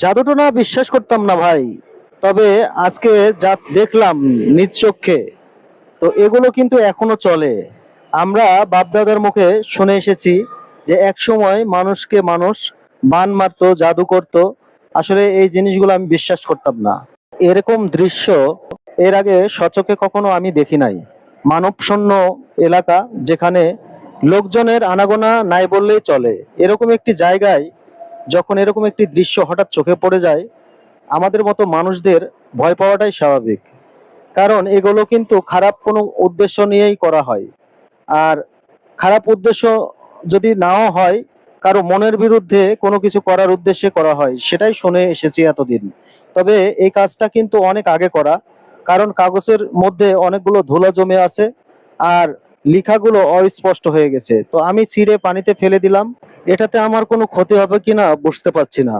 জাদুটোনা বিশ্বাস করতাম না ভাই। তবে আজকে যা দেখলাম নিজ চোখে, তো এগুলো কিন্তু এখনও চলে। আমরা বাপদাদার মুখে শুনে এসেছি যে এক সময় মানুষকে মানুষ বান মারতো, জাদু করতো। আসলে এই জিনিসগুলো আমি বিশ্বাস করতাম না। এরকম দৃশ্য এর আগে সচকে কখনো আমি দেখি নাই। মানবশূন্য এলাকা যেখানে লোকজনের আনাগোনা নাই বললেই চলে। এরকম একটি জায়গায় যখন এরকম একটি দৃশ্য হঠাৎ চোখে পড়ে যায়, আমাদের মতো মানুষদের ভয় পাওয়াটাই স্বাভাবিক। কারণ এগুলো কিন্তু খারাপ কোনো উদ্দেশ্য নিয়েই করা হয়। আর খারাপ উদ্দেশ্য যদি নাও হয়, কারও মনের বিরুদ্ধে কোনো কিছু করার উদ্দেশ্যে করা হয়, সেটাই শুনে এসেছি এতদিন। তবে এই কাজটা কিন্তু অনেক আগে করা, কারণ কাগজের মধ্যে অনেকগুলো ধুলো জমে আছে, আর লেখাগুলো অস্পষ্ট হয়ে গেছে। তো আমি ছিঁড়ে পানিতে ফেলে দিলাম। এটাতে আমার কোনো ক্ষতি হবে কিনা বুঝতে পারছি না।